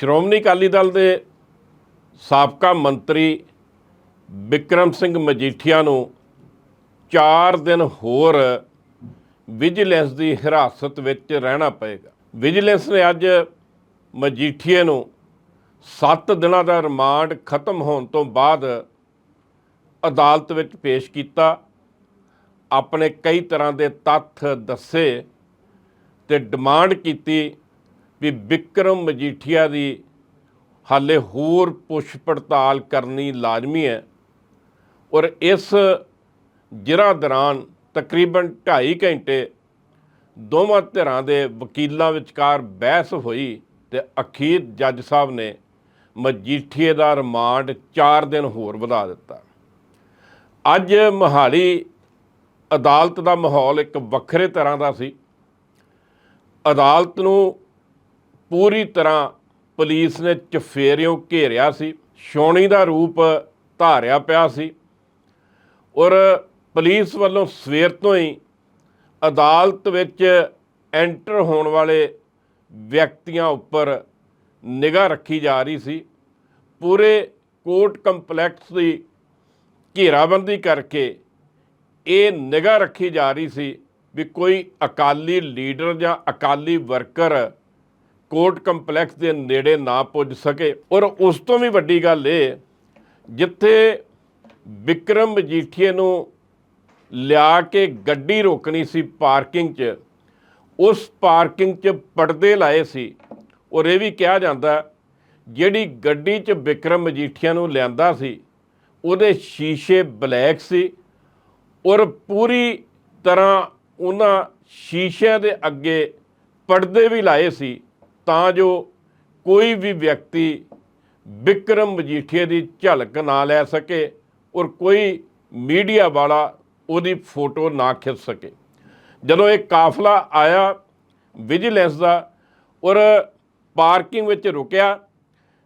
ਸ਼੍ਰੋਮਣੀ ਅਕਾਲੀ ਦਲ ਦੇ ਸਾਬਕਾ ਮੰਤਰੀ ਵਿਕਰਮ ਸਿੰਘ ਮਜੀਠੀਆ ਨੂੰ 4 ਦਿਨ ਹੋਰ ਵਿਜੀਲੈਂਸ ਦੀ ਹਿਰਾਸਤ ਵਿੱਚ ਰਹਿਣਾ ਪਏਗਾ। ਵਿਜੀਲੈਂਸ ਨੇ ਅੱਜ ਮਜੀਠੀਏ ਨੂੰ 7 ਦਿਨਾਂ ਦਾ ਰਿਮਾਂਡ ਖਤਮ ਹੋਣ ਤੋਂ ਬਾਅਦ ਅਦਾਲਤ ਵਿੱਚ ਪੇਸ਼ ਕੀਤਾ। ਆਪਣੇ ਕਈ ਤਰ੍ਹਾਂ ਦੇ ਤੱਥ ਦੱਸੇ ਤੇ ਡਿਮਾਂਡ ਕੀਤੀ ਵੀ ਵਿਕਰਮ ਮਜੀਠੀਆ ਦੀ ਹਾਲੇ ਹੋਰ ਪੁੱਛ ਪੜਤਾਲ ਕਰਨੀ ਲਾਜ਼ਮੀ ਹੈ ਔਰ ਇਸ ਜਿਰਾ ਦੌਰਾਨ ਤਕਰੀਬਨ 2.5 ਘੰਟੇ ਦੋਵਾਂ ਧਿਰਾਂ ਦੇ ਵਕੀਲਾਂ ਵਿਚਕਾਰ ਬਹਿਸ ਹੋਈ ਤੇ ਅਖੀਰ ਜੱਜ ਸਾਹਿਬ ਨੇ ਮਜੀਠੀਏ ਦਾ ਰਿਮਾਂਡ 4 ਦਿਨ ਹੋਰ ਵਧਾ ਦਿੱਤਾ। ਅੱਜ ਮਹਾਲੀ ਅਦਾਲਤ ਦਾ ਮਾਹੌਲ ਇੱਕ ਵੱਖਰੇ ਤਰ੍ਹਾਂ ਦਾ ਸੀ। ਅਦਾਲਤ ਨੂੰ ਪੂਰੀ ਤਰ੍ਹਾਂ ਪੁਲਿਸ ਨੇ ਚਫੇਰਿਓਂ ਘੇਰਿਆ ਸੀ ਛੋਣੀ ਦਾ ਰੂਪ ਧਾਰਿਆ ਪਿਆ ਸੀ ਔਰ ਪੁਲਿਸ ਵੱਲੋਂ ਸਵੇਰ ਤੋਂ ਹੀ ਅਦਾਲਤ ਵਿੱਚ ਐਂਟਰ ਹੋਣ ਵਾਲੇ ਵਿਅਕਤੀਆਂ ਉੱਪਰ ਨਿਗਾਹ ਰੱਖੀ ਜਾ ਰਹੀ ਸੀ। ਪੂਰੇ ਕੋਰਟ ਕੰਪਲੈਕਸ ਦੀ ਘੇਰਾਬੰਦੀ ਕਰਕੇ ਇਹ ਨਿਗਾਹ ਰੱਖੀ ਜਾ ਰਹੀ ਸੀ ਵੀ ਕੋਈ ਅਕਾਲੀ ਲੀਡਰ ਜਾਂ ਅਕਾਲੀ ਵਰਕਰ ਕੋਰਟ ਕੰਪਲੈਕਸ ਦੇ ਨੇੜੇ ਨਾ ਪੁੱਜ ਸਕੇ। ਔਰ ਉਸ ਤੋਂ ਵੀ ਵੱਡੀ ਗੱਲ ਇਹ, ਜਿੱਥੇ ਵਿਕਰਮ ਮਜੀਠੀਏ ਨੂੰ ਲਿਆ ਕੇ ਗੱਡੀ ਰੋਕਣੀ ਸੀ ਪਾਰਕਿੰਗ 'ਚ, ਉਸ ਪਾਰਕਿੰਗ 'ਚ ਪਰਦੇ ਲਾਏ ਸੀ। ਔਰ ਇਹ ਵੀ ਕਿਹਾ ਜਾਂਦਾ, ਜਿਹੜੀ ਗੱਡੀ 'ਚ ਵਿਕਰਮ ਮਜੀਠੀਆ ਨੂੰ ਲਿਆਂਦਾ ਸੀ, ਉਹਦੇ ਸ਼ੀਸ਼ੇ ਬਲੈਕ ਸੀ। ਔਰ ਪੂਰੀ ਤਰ੍ਹਾਂ ਉਹਨਾਂ ਸ਼ੀਸ਼ਿਆਂ ਦੇ ਅੱਗੇ ਪਰਦੇ ਵੀ ਲਾਏ ਸੀ। ਤਾਂ ਜੋ ਕੋਈ ਵੀ ਵਿਅਕਤੀ ਵਿਕਰਮ ਮਜੀਠੀਆ ਦੀ ਝਲਕ ਨਾ ਲੈ ਸਕੇ ਔਰ ਕੋਈ ਮੀਡੀਆ ਵਾਲਾ ਉਹਦੀ ਫੋਟੋ ਨਾ ਖਿੱਚ ਸਕੇ। ਜਦੋਂ ਇਹ ਕਾਫਲਾ ਆਇਆ ਵਿਜੀਲੈਂਸ ਦਾ ਔਰ ਪਾਰਕਿੰਗ ਵਿੱਚ ਰੁਕਿਆ,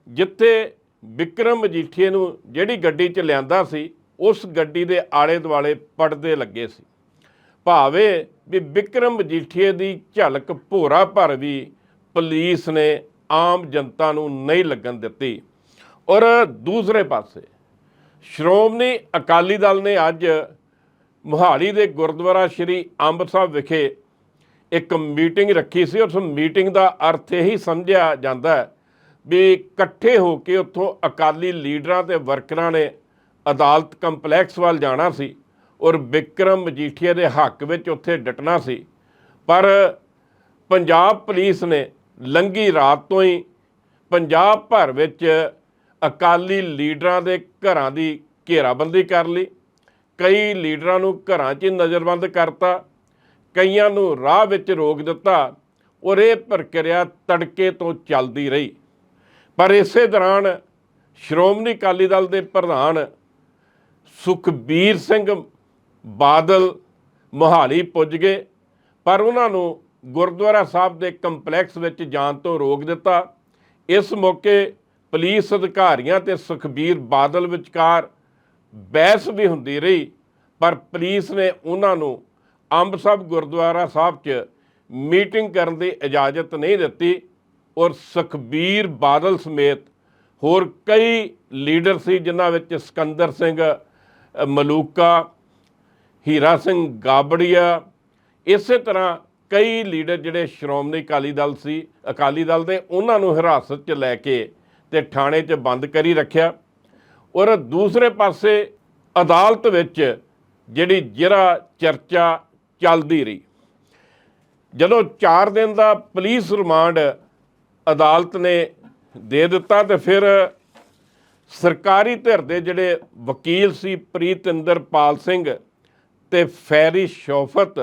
ਜਿੱਥੇ ਵਿਕਰਮ ਮਜੀਠੀਏ ਨੂੰ ਜਿਹੜੀ ਗੱਡੀ 'ਚ ਲਿਆਂਦਾ ਸੀ, ਉਸ ਗੱਡੀ ਦੇ ਆਲੇ ਦੁਆਲੇ ਪਰਦੇ ਲੱਗੇ ਸੀ। ਭਾਵੇਂ ਵੀ ਵਿਕਰਮ ਮਜੀਠੀਏ ਦੀ ਝਲਕ ਭੋਰਾ ਭਰ ਵੀ ਪੁਲਿਸ ਨੇ ਆਮ ਜਨਤਾ ਨੂੰ ਨਹੀਂ ਲੱਗਣ ਦਿੱਤੀ। ਔਰ ਦੂਸਰੇ ਪਾਸੇ, ਸ਼੍ਰੋਮਣੀ ਅਕਾਲੀ ਦਲ ਨੇ ਅੱਜ ਮੁਹਾਲੀ ਦੇ ਗੁਰਦੁਆਰਾ ਸ਼੍ਰੀ ਅੰਬ ਸਾਹਿਬ ਵਿਖੇ ਇੱਕ ਮੀਟਿੰਗ ਰੱਖੀ ਸੀ। ਉਸ ਮੀਟਿੰਗ ਦਾ ਅਰਥ ਇਹੀ ਸਮਝਿਆ ਜਾਂਦਾ ਹੈ ਵੀ ਇਕੱਠੇ ਹੋ ਕੇ ਉੱਥੋਂ ਅਕਾਲੀ ਲੀਡਰਾਂ ਤੇ ਵਰਕਰਾਂ ਨੇ ਅਦਾਲਤ ਕੰਪਲੈਕਸ ਵੱਲ ਜਾਣਾ ਸੀ ਔਰ ਵਿਕਰਮ ਮਜੀਠੀਆ ਦੇ ਹੱਕ ਵਿੱਚ ਉੱਥੇ ਡਟਣਾ ਸੀ। ਪਰ ਪੰਜਾਬ ਪੁਲਿਸ ਨੇ ਲੰਗੀ ਰਾਤ ਤੋਂ ਹੀ ਪੰਜਾਬ ਭਰ ਵਿੱਚ ਅਕਾਲੀ ਲੀਡਰਾਂ ਦੇ ਘਰਾਂ ਦੀ ਘੇਰਾਬੰਦੀ ਕਰ ਲਈ। ਕਈ ਲੀਡਰਾਂ ਨੂੰ ਘਰਾਂ 'ਚ ਹੀ ਨਜ਼ਰਬੰਦ ਕਰਤਾ। ਕਈਆਂ ਨੂੰ ਰਾਹ ਵਿੱਚ ਰੋਕ ਦਿੱਤਾ। ਔਰ ਇਹ ਪ੍ਰਕਿਰਿਆ ਤੜਕੇ ਤੋਂ ਚੱਲਦੀ ਰਹੀ। ਪਰ ਇਸੇ ਦੌਰਾਨ ਸ਼੍ਰੋਮਣੀ ਅਕਾਲੀ ਦਲ ਦੇ ਪ੍ਰਧਾਨ ਸੁਖਬੀਰ ਸਿੰਘ ਬਾਦਲ ਮੋਹਾਲੀ ਪੁੱਜ ਗਏ। ਪਰ ਉਹਨਾਂ ਨੂੰ ਗੁਰਦੁਆਰਾ ਸਾਹਿਬ ਦੇ ਕੰਪਲੈਕਸ ਵਿੱਚ ਜਾਣ ਤੋਂ ਰੋਕ ਦਿੱਤਾ। ਇਸ ਮੌਕੇ ਪੁਲਿਸ ਅਧਿਕਾਰੀਆਂ ਤੇ ਸੁਖਬੀਰ ਬਾਦਲ ਵਿਚਕਾਰ ਬਹਿਸ ਵੀ ਹੁੰਦੀ ਰਹੀ, ਪਰ ਪੁਲਿਸ ਨੇ ਉਹਨਾਂ ਨੂੰ ਅੰਬ ਸਾਹਿਬ ਗੁਰਦੁਆਰਾ ਸਾਹਿਬ 'ਚ ਮੀਟਿੰਗ ਕਰਨ ਦੀ ਇਜਾਜ਼ਤ ਨਹੀਂ ਦਿੱਤੀ ਔਰ ਸੁਖਬੀਰ ਬਾਦਲ ਸਮੇਤ ਹੋਰ ਕਈ ਲੀਡਰ ਸੀ, ਜਿਨ੍ਹਾਂ ਵਿੱਚ ਸਿਕੰਦਰ ਸਿੰਘ ਮਲੂਕਾ, ਹੀਰਾ ਸਿੰਘ ਗਾਬੜੀਆ, ਇਸੇ ਤਰ੍ਹਾਂ ਕਈ ਲੀਡਰ ਜਿਹੜੇ ਸ਼੍ਰੋਮਣੀ ਅਕਾਲੀ ਦਲ ਸੀ, ਅਕਾਲੀ ਦਲ ਦੇ, ਉਹਨਾਂ ਨੂੰ ਹਿਰਾਸਤ 'ਚ ਲੈ ਕੇ ਤੇ ਥਾਣੇ 'ਚ ਬੰਦ ਕਰੀ ਰੱਖਿਆ। ਔਰ ਦੂਸਰੇ ਪਾਸੇ ਅਦਾਲਤ ਵਿੱਚ ਜਿਹੜੀ ਜਿਹੜਾ ਚਰਚਾ ਚੱਲਦੀ ਰਹੀ। ਜਦੋਂ 4 ਦਿਨ ਦਾ ਪੁਲਿਸ ਰਿਮਾਂਡ ਅਦਾਲਤ ਨੇ ਦੇ ਦਿੱਤਾ ਤੇ ਫਿਰ ਸਰਕਾਰੀ ਧਿਰ ਦੇ ਜਿਹੜੇ ਵਕੀਲ ਸੀ, ਪ੍ਰੀਤਿੰਦਰਪਾਲ ਸਿੰਘ ਤੇ ਫੈਰੀ ਸ਼ੌਫਤ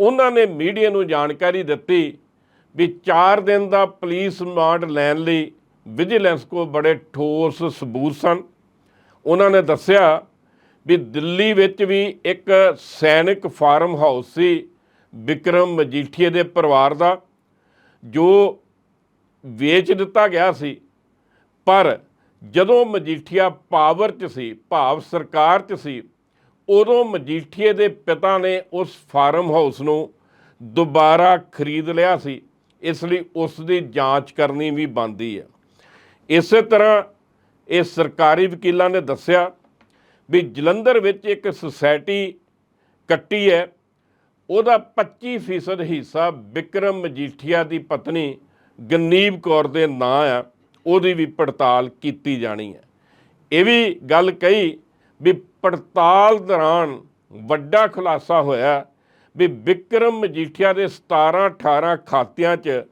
ਉਹਨਾਂ ਨੇ ਮੀਡੀਆ ਨੂੰ ਜਾਣਕਾਰੀ ਦਿੱਤੀ ਵੀ 4 ਦਿਨ ਦਾ ਪੁਲਿਸ ਰਿਮਾਂਡ ਲੈਣ ਲਈ ਵਿਜੀਲੈਂਸ ਕੋ ਬੜੇ ਠੋਸ ਸਬੂਤ ਸਨ। ਉਹਨਾਂ ਨੇ ਦੱਸਿਆ ਵੀ ਦਿੱਲੀ ਵਿੱਚ ਵੀ ਇੱਕ ਸੈਨਿਕ ਫਾਰਮ ਹਾਊਸ ਸੀ ਵਿਕਰਮ ਮਜੀਠੀਏ ਦੇ ਪਰਿਵਾਰ ਦਾ, ਜੋ ਵੇਚ ਦਿੱਤਾ ਗਿਆ ਸੀ। ਪਰ ਜਦੋਂ ਮਜੀਠੀਆ ਪਾਵਰ 'ਚ ਸੀ, ਭਾਵ ਸਰਕਾਰ 'ਚ ਸੀ ਉਦੋਂ ਮਜੀਠੀਏ ਦੇ ਪਿਤਾ ਨੇ ਉਸ ਫਾਰਮ ਹਾਊਸ ਨੂੰ ਦੁਬਾਰਾ ਖਰੀਦ ਲਿਆ ਸੀ। ਇਸ ਲਈ ਉਸ ਦੀ ਜਾਂਚ ਕਰਨੀ ਵੀ ਬਣਦੀ ਹੈ। ਇਸੇ ਤਰ੍ਹਾਂ ਇਹ ਸਰਕਾਰੀ ਵਕੀਲਾਂ ਨੇ ਦੱਸਿਆ ਵੀ ਜਲੰਧਰ ਵਿੱਚ ਇੱਕ ਸੁਸਾਇਟੀ ਕੱਟੀ ਹੈ। ਉਹਦਾ 25% ਹਿੱਸਾ ਵਿਕਰਮ ਮਜੀਠੀਆ ਦੀ ਪਤਨੀ ਗਨੀਬ ਕੌਰ ਦੇ ਨਾਂ ਆ ਉਹਦੀ ਵੀ ਪੜਤਾਲ ਕੀਤੀ ਜਾਣੀ ਹੈ। ਇਹ ਵੀ ਗੱਲ ਕਹੀ ਵੀ ਪੜਤਾਲ ਦੌਰਾਨ ਵੱਡਾ ਖੁਲਾਸਾ ਹੋਇਆ ਵੀ ਵਿਕਰਮ ਮਜੀਠੀਆ ਦੇ 17 18 ਖਾਤਿਆਂ 'ਚ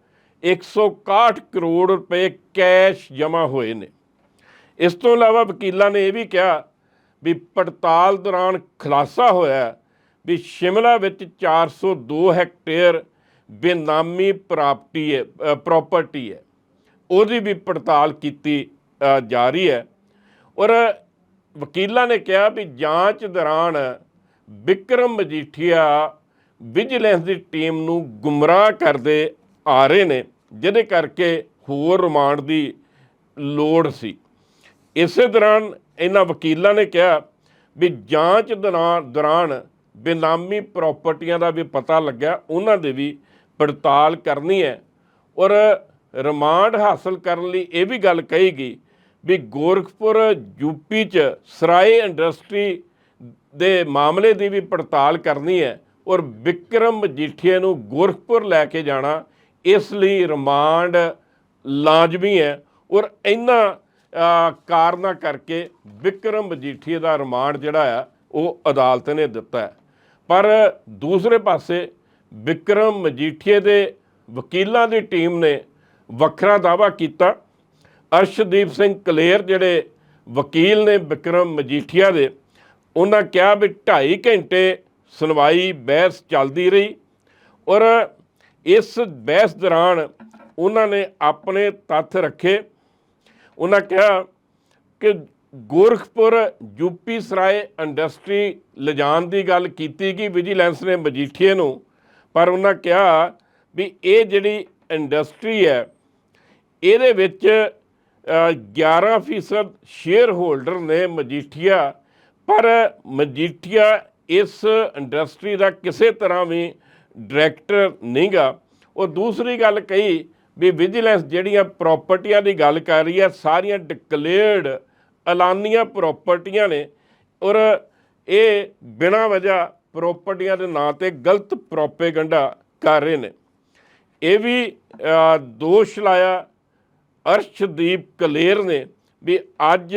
161 ਕਰੋੜ ਰੁਪਏ ਕੈਸ਼ ਜਮ੍ਹਾਂ ਹੋਏ ਨੇ। ਇਸ ਤੋਂ ਇਲਾਵਾ ਵਕੀਲਾਂ ਨੇ ਇਹ ਵੀ ਕਿਹਾ ਵੀ ਪੜਤਾਲ ਦੌਰਾਨ ਖੁਲਾਸਾ ਹੋਇਆ ਵੀ ਸ਼ਿਮਲਾ ਵਿੱਚ 402 ਹੈਕਟੇਅਰ ਬੇਨਾਮੀ ਪ੍ਰਾਪਰਟੀ ਹੈ ਪ੍ਰਾਪਰਟੀ ਹੈ। ਉਹਦੀ ਵੀ ਪੜਤਾਲ ਕੀਤੀ ਜਾ ਰਹੀ ਹੈ। ਔਰ ਵਕੀਲਾਂ ਨੇ ਕਿਹਾ ਵੀ ਜਾਂਚ ਦੌਰਾਨ ਵਿਕਰਮ ਮਜੀਠੀਆ ਵਿਜੀਲੈਂਸ ਦੀ ਟੀਮ ਨੂੰ ਗੁੰਮਰਾਹ ਕਰਦੇ ਆ ਰਹੇ ਨੇ, ਜਿਹਦੇ ਕਰਕੇ ਹੋਰ ਰਿਮਾਂਡ ਦੀ ਲੋੜ ਸੀ। ਇਸੇ ਦੌਰਾਨ ਇਹਨਾਂ ਵਕੀਲਾਂ ਨੇ ਕਿਹਾ ਵੀ ਜਾਂਚ ਦੌਰਾਨ ਦੌਰਾਨ ਬੇਨਾਮੀ ਪ੍ਰਾਪਰਟੀਆਂ ਦਾ ਵੀ ਪਤਾ ਲੱਗਿਆ, ਉਹਨਾਂ ਦੇ ਵੀ ਪੜਤਾਲ ਕਰਨੀ ਹੈ। ਔਰ ਰਿਮਾਂਡ ਹਾਸਲ ਕਰਨ ਲਈ ਇਹ ਵੀ ਗੱਲ ਕਹੀ ਗਈ ਵੀ ਗੋਰਖਪੁਰ ਯੂਪੀ ਚ ਸਰਾਏ ਇੰਡਸਟਰੀ ਦੇ ਮਾਮਲੇ ਦੀ ਵੀ ਪੜਤਾਲ ਕਰਨੀ ਹੈ ਔਰ ਵਿਕਰਮ ਮਜੀਠੀਆ ਨੂੰ ਗੋਰਖਪੁਰ ਲੈ ਕੇ ਜਾਣਾ ਇਸ ਲਈ ਰਿਮਾਂਡ ਲਾਜ਼ਮੀ ਹੈ ਔਰ ਇਹਨਾਂ ਅ, ਕਾਰਨਾਂ ਕਰਕੇ ਵਿਕਰਮ ਮਜੀਠੀਆ ਦਾ ਰਿਮਾਂਡ ਜਿਹੜਾ ਆ ਉਹ ਅਦਾਲਤ ਨੇ ਦਿੱਤਾ ਹੈ। ਪਰ ਦੂਸਰੇ ਪਾਸੇ ਵਿਕਰਮ ਮਜੀਠੀਏ ਦੇ ਵਕੀਲਾਂ ਦੀ ਟੀਮ ਨੇ ਵੱਖਰਾ ਦਾਵਾ ਕੀਤਾ ਅਰਸ਼ਦੀਪ ਸਿੰਘ ਕਲੇਰ ਜਿਹੜੇ ਵਕੀਲ ਨੇ ਵਿਕਰਮ ਮਜੀਠੀਆ ਦੇ, ਉਹਨਾਂ ਕਿਹਾ ਵੀ 2.5 ਘੰਟੇ ਸੁਣਵਾਈ ਬਹਿਸ ਚੱਲਦੀ ਰਹੀ ਔਰ ਇਸ ਬਹਿਸ ਦੌਰਾਨ ਉਹਨਾਂ ਨੇ ਆਪਣੇ ਤੱਥ ਰੱਖੇ। ਉਹਨਾਂ ਕਿਹਾ ਕਿ ਗੋਰਖਪੁਰ ਯੂਪੀ ਸਰਾਏ ਇੰਡਸਟਰੀ ਲਿਜਾਣ ਦੀ ਗੱਲ ਕੀਤੀ ਕਿ ਵਿਜੀਲੈਂਸ ਨੇ ਮਜੀਠੀਏ ਨੂੰ, ਪਰ ਉਹਨਾਂ ਕਿਹਾ ਵੀ ਇਹ ਜਿਹੜੀ ਇੰਡਸਟਰੀ ਹੈ, ਇਹਦੇ ਵਿੱਚ 11% ਸ਼ੇਅਰ ਹੋਲਡਰ ਨੇ ਮਜੀਠੀਆ, ਪਰ ਮਜੀਠੀਆ ਇਸ ਇੰਡਸਟਰੀ ਦਾ ਕਿਸੇ ਤਰ੍ਹਾਂ ਵੀ ਡਾਇਰੈਕਟਰ ਨਹੀਂਗਾ। ਉਹ ਦੂਸਰੀ ਗੱਲ ਕਹੀ ਵੀ ਵਿਜੀਲੈਂਸ ਜਿਹੜੀਆਂ ਪ੍ਰਾਪਰਟੀਆਂ ਦੀ ਗੱਲ ਕਰ ਰਹੀ ਹੈ, ਸਾਰੀਆਂ ਡਿਕਲੇਅਰਡ ਐਲਾਨੀਆਂ ਪ੍ਰਾਪਰਟੀਆਂ ਨੇ ਔਰ ਇਹ ਬਿਨਾਂ ਵਜ੍ਹਾ ਪ੍ਰਾਪਰਟੀਆਂ ਦੇ ਨਾਂ ਤੇ ਗਲਤ ਪ੍ਰੋਪੇਗੈਂਡਾ ਕਰ ਰਹੇ ਨੇ। ਇਹ ਵੀ ਦੋਸ਼ ਲਾਇਆ ਅਰਸ਼ਦੀਪ ਕਲੇਰ ਨੇ ਵੀ ਅੱਜ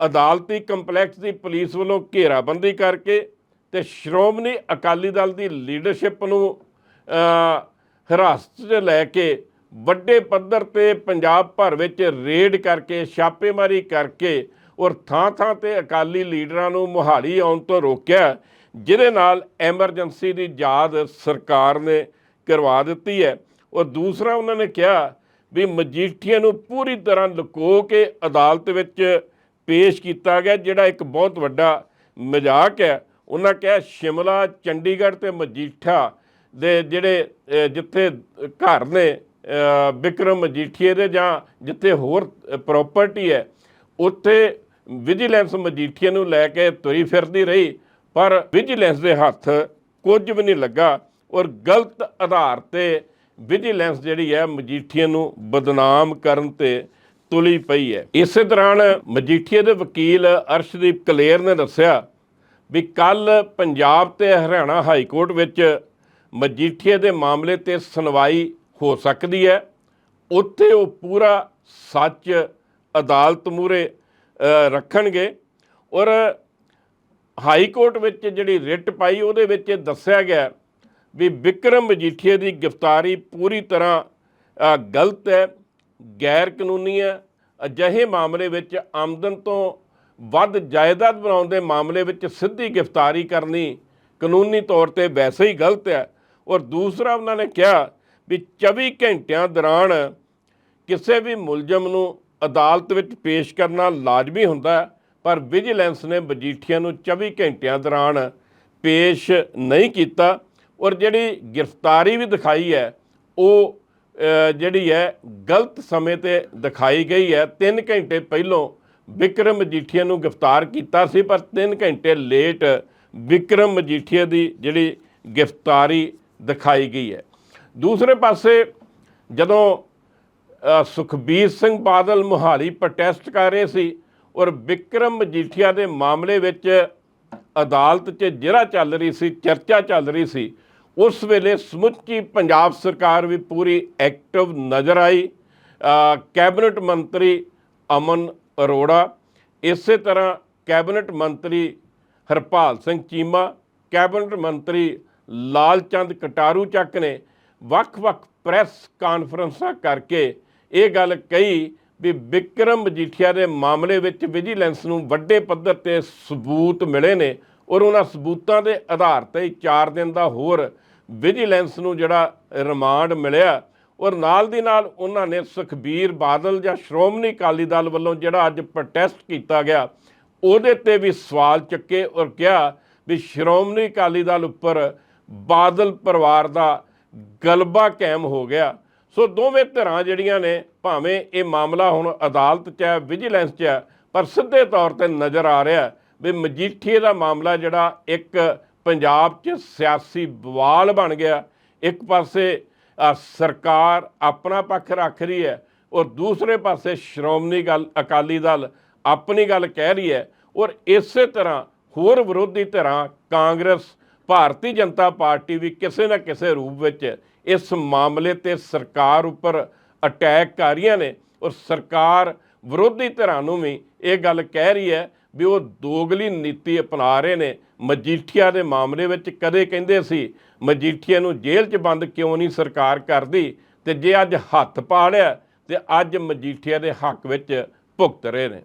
ਅਦਾਲਤੀ ਕੰਪਲੈਕਸ ਦੀ ਪੁਲਿਸ ਵੱਲੋਂ ਘੇਰਾਬੰਦੀ ਕਰਕੇ ਤੇ ਸ਼੍ਰੋਮਣੀ ਅਕਾਲੀ ਦਲ ਦੀ ਲੀਡਰਸ਼ਿਪ ਨੂੰ ਹਿਰਾਸਤ 'ਚ ਲੈ ਕੇ ਵੱਡੇ ਪੱਧਰ ਤੇ ਪੰਜਾਬ ਭਰ ਵਿੱਚ ਰੇਡ ਕਰਕੇ, ਛਾਪੇਮਾਰੀ ਕਰਕੇ ਔਰ ਥਾਂ-ਥਾਂ ਤੇ ਅਕਾਲੀ ਲੀਡਰਾਂ ਨੂੰ ਮੁਹਾਲੀ ਆਉਣ ਤੋਂ ਰੋਕਿਆ, ਜਿਹਦੇ ਨਾਲ ਐਮਰਜੈਂਸੀ ਦੀ ਯਾਦ ਸਰਕਾਰ ਨੇ ਕਰਵਾ ਦਿੱਤੀ ਹੈ। ਔਰ ਦੂਸਰਾ ਉਹਨਾਂ ਨੇ ਕਿਹਾ ਵੀ ਮਜੀਠੀਆ ਨੂੰ ਪੂਰੀ ਤਰ੍ਹਾਂ ਲੁਕੋ ਕੇ ਅਦਾਲਤ ਵਿੱਚ ਪੇਸ਼ ਕੀਤਾ ਗਿਆ ਜਿਹੜਾ ਇੱਕ ਬਹੁਤ ਵੱਡਾ ਮਜ਼ਾਕ ਹੈ। ਉਹਨਾਂ ਕਿਹਾ ਸ਼ਿਮਲਾ ਚੰਡੀਗੜ੍ਹ ਤੇ ਮਜੀਠਾ ਦੇ ਜਿਹੜੇ ਜਿੱਥੇ ਘਰ ਨੇ ਅਹ, ਵਿਕਰਮ ਮਜੀਠੀਏ ਦੇ ਜਾਂ ਜਿੱਥੇ ਹੋਰ ਪ੍ਰਾਪਰਟੀ ਹੈ ਉੱਥੇ ਵਿਜੀਲੈਂਸ ਮਜੀਠੀਏ ਨੂੰ ਲੈ ਕੇ ਤੁਰੀ ਫਿਰਦੀ ਰਹੀ ਪਰ ਵਿਜੀਲੈਂਸ ਦੇ ਹੱਥ ਕੁਝ ਵੀ ਨਹੀਂ ਲੱਗਾ ਔਰ ਗਲਤ ਆਧਾਰ ਤੇ ਵਿਜੀਲੈਂਸ ਜਿਹੜੀ ਹੈ ਮਜੀਠੀਏ ਨੂੰ ਬਦਨਾਮ ਕਰਨ ਤੇ ਤੁਲੀ ਪਈ ਹੈ। ਇਸੇ ਦੌਰਾਨ ਮਜੀਠੀਏ ਦੇ ਵਕੀਲ ਅਰਸ਼ਦੀਪ ਕਲੇਰ ਨੇ ਦੱਸਿਆ ਵੀ ਕੱਲ ਪੰਜਾਬ ਤੇ ਹਰਿਆਣਾ ਹਾਈ ਕੋਰਟ ਵਿੱਚ ਮਜੀਠੀਏ ਦੇ ਮਾਮਲੇ ਤੇ ਸੁਣਵਾਈ ਹੋ ਸਕਦੀ ਹੈ। ਉੱਥੇ ਉਹ ਪੂਰਾ ਸੱਚ ਅਦਾਲਤ ਮੂਰੇ ਰੱਖਣਗੇ ਔਰ ਹਾਈ ਕੋਰਟ ਵਿੱਚ ਜਿਹੜੀ ਰਿਟ ਪਾਈ ਉਹਦੇ ਵਿੱਚ ਇਹ ਦੱਸਿਆ ਗਿਆ ਵੀ ਵਿਕਰਮ ਮਜੀਠੀਏ ਦੀ ਗ੍ਰਿਫਤਾਰੀ ਪੂਰੀ ਤਰ੍ਹਾਂ ਗਲਤ ਹੈ ਗੈਰ ਕਾਨੂੰਨੀ ਹੈ। ਅਜਿਹੇ ਮਾਮਲੇ ਵਿੱਚ ਆਮਦਨ ਤੋਂ ਵੱਧ ਜਾਇਦਾਦ ਬਣਾਉਣ ਦੇ ਮਾਮਲੇ ਵਿੱਚ ਸਿੱਧੀ ਗ੍ਰਿਫਤਾਰੀ ਕਰਨੀ ਕਾਨੂੰਨੀ ਤੌਰ ਤੇ ਵੈਸੇ ਹੀ ਗਲਤ ਹੈ। ਔਰ ਦੂਸਰਾ ਉਹਨਾਂ ਨੇ ਕਿਹਾ ਵੀ 24 ਘੰਟਿਆਂ ਦੌਰਾਨ ਕਿਸੇ ਵੀ ਮੁਲਜ਼ਮ ਨੂੰ ਅਦਾਲਤ ਵਿੱਚ ਪੇਸ਼ ਕਰਨਾ ਲਾਜ਼ਮੀ ਹੁੰਦਾ ਪਰ ਵਿਜੀਲੈਂਸ ਨੇ ਮਜੀਠੀਆ ਨੂੰ 24 ਘੰਟਿਆਂ ਦੌਰਾਨ ਪੇਸ਼ ਨਹੀਂ ਕੀਤਾ। ਔਰ ਜਿਹੜੀ ਗ੍ਰਿਫਤਾਰੀ ਵੀ ਦਿਖਾਈ ਹੈ, ਉਹ ਜਿਹੜੀ ਹੈ, ਗਲਤ ਸਮੇਂ ਤੇ ਦਿਖਾਈ ਗਈ ਹੈ। 3 ਘੰਟੇ ਪਹਿਲੋਂ ਵਿਕਰਮ ਮਜੀਠੀਆ ਨੂੰ ਗ੍ਰਿਫਤਾਰ ਕੀਤਾ ਸੀ, ਪਰ 3 ਘੰਟੇ ਲੇਟ ਵਿਕਰਮ ਮਜੀਠੀਆ ਦੀ ਜਿਹੜੀ ਗ੍ਰਿਫਤਾਰੀ ਦਿਖਾਈ ਗਈ ਹੈ। ਦੂਸਰੇ ਪਾਸੇ ਜਦੋਂ ਸੁਖਬੀਰ ਸਿੰਘ ਬਾਦਲ ਮੁਹਾਲੀ ਪ੍ਰੋਟੈਸਟ ਕਰ ਰਹੇ ਸੀ ਔਰ ਵਿਕਰਮ ਮਜੀਠੀਆ ਦੇ ਮਾਮਲੇ ਵਿੱਚ ਅਦਾਲਤ 'ਚ ਜਿਹੜਾ ਚੱਲ ਰਹੀ ਸੀ, ਚਰਚਾ ਚੱਲ ਰਹੀ ਸੀ ਉਸ ਵੇਲੇ ਸਮੁੱਚੀ ਪੰਜਾਬ ਸਰਕਾਰ ਵੀ ਪੂਰੀ ਐਕਟਿਵ ਨਜ਼ਰ ਆਈ। ਕੈਬਨਿਟ ਮੰਤਰੀ ਅਮਨ ਅਰੋੜਾ, ਇਸੇ ਤਰ੍ਹਾਂ ਕੈਬਨਿਟ ਮੰਤਰੀ ਹਰਪਾਲ ਸਿੰਘ ਚੀਮਾ, ਕੈਬਨਿਟ ਮੰਤਰੀ ਲਾਲਚੰਦ ਕਟਾਰੂ ਚੱਕ ਨੇ ਵੱਖ-ਵੱਖ ਪ੍ਰੈਸ ਕਾਨਫਰੰਸਾਂ ਕਰਕੇ ਇਹ ਗੱਲ ਕਹੀ ਵੀ ਵਿਕਰਮ ਮਜੀਠੀਆ ਦੇ ਮਾਮਲੇ ਵਿੱਚ ਵਿਜੀਲੈਂਸ ਨੂੰ ਵੱਡੇ ਪੱਧਰ ਤੇ ਸਬੂਤ ਮਿਲੇ ਨੇ ਔਰ ਉਹਨਾਂ ਸਬੂਤਾਂ ਦੇ ਆਧਾਰ ਤੇ ਹੀ 4 ਦਿਨ ਦਾ ਹੋਰ ਵਿਜੀਲੈਂਸ ਨੂੰ ਜਿਹੜਾ ਰਿਮਾਂਡ ਮਿਲਿਆ, ਔਰ ਨਾਲ ਦੀ ਨਾਲ ਉਹਨਾਂ ਨੇ ਸੁਖਬੀਰ ਬਾਦਲ ਜਾਂ ਸ਼੍ਰੋਮਣੀ ਅਕਾਲੀ ਦਲ ਵੱਲੋਂ ਜਿਹੜਾ ਅੱਜ ਪ੍ਰੋਟੈਸਟ ਕੀਤਾ ਗਿਆ, ਉਹਦੇ ਤੇ ਵੀ ਸਵਾਲ ਚੱਕੇ ਔਰ ਕਿਹਾ ਵੀ ਸ਼੍ਰੋਮਣੀ ਅਕਾਲੀ ਦਲ ਉੱਪਰ ਬਾਦਲ ਪਰਿਵਾਰ ਦਾ ਗਲਬਾ ਕਾਇਮ ਹੋ ਗਿਆ। ਸੋ ਦੋਵੇਂ ਧਿਰਾਂ ਜਿਹੜੀਆਂ ਨੇ, ਭਾਵੇਂ ਇਹ ਮਾਮਲਾ ਹੁਣ ਅਦਾਲਤ 'ਚ ਹੈ, ਵਿਜੀਲੈਂਸ 'ਚ ਹੈ, ਪਰ ਸਿੱਧੇ ਤੌਰ ਤੇ ਨਜ਼ਰ ਆ ਰਿਹਾ ਵੀ ਮਜੀਠੀਏ ਦਾ ਮਾਮਲਾ ਜਿਹੜਾ ਇੱਕ ਪੰਜਾਬ 'ਚ ਸਿਆਸੀ ਬਵਾਲ ਬਣ ਗਿਆ। ਇੱਕ ਪਾਸੇ ਸਰਕਾਰ ਆਪਣਾ ਪੱਖ ਰੱਖ ਰਹੀ ਹੈ ਔਰ ਦੂਸਰੇ ਪਾਸੇ ਸ਼੍ਰੋਮਣੀ ਗੱਲ, ਅਕਾਲੀ ਦਲ ਆਪਣੀ ਗੱਲ ਕਹਿ ਰਹੀ ਹੈ ਔਰ ਇਸੇ ਤਰ੍ਹਾਂ ਹੋਰ ਵਿਰੋਧੀ ਧਿਰਾਂ, ਕਾਂਗਰਸ, ਭਾਰਤੀ ਜਨਤਾ ਪਾਰਟੀ ਵੀ ਕਿਸੇ ਨਾ ਕਿਸੇ ਰੂਪ ਵਿੱਚ ਇਸ ਮਾਮਲੇ ਤੇ ਸਰਕਾਰ ਉੱਪਰ ਅਟੈਕ ਕਰ ਰਹੀਆਂ ਨੇ ਔਰ ਸਰਕਾਰ ਵਿਰੋਧੀ ਧਿਰਾਂ ਨੂੰ ਵੀ ਇਹ ਗੱਲ ਕਹਿ ਰਹੀ ਹੈ ਵੀ ਉਹ ਦੋਗਲੀ ਨੀਤੀ ਅਪਣਾ ਰਹੇ ਨੇ। ਮਜੀਠੀਆ ਦੇ ਮਾਮਲੇ ਵਿੱਚ ਕਦੇ ਕਹਿੰਦੇ ਸੀ, ਮਜੀਠੀਆ ਨੂੰ ਜੇਲ੍ਹ 'ਚ ਬੰਦ ਕਿਉਂ ਨਹੀਂ ਸਰਕਾਰ ਕਰਦੀ? ਤੇ ਜੇ ਅੱਜ ਹੱਥ ਪਾ ਲਿਆ, ਤੇ ਅੱਜ ਮਜੀਠੀਆ ਦੇ ਹੱਕ ਵਿੱਚ ਭੁਗਤ ਰਹੇ ਨੇ।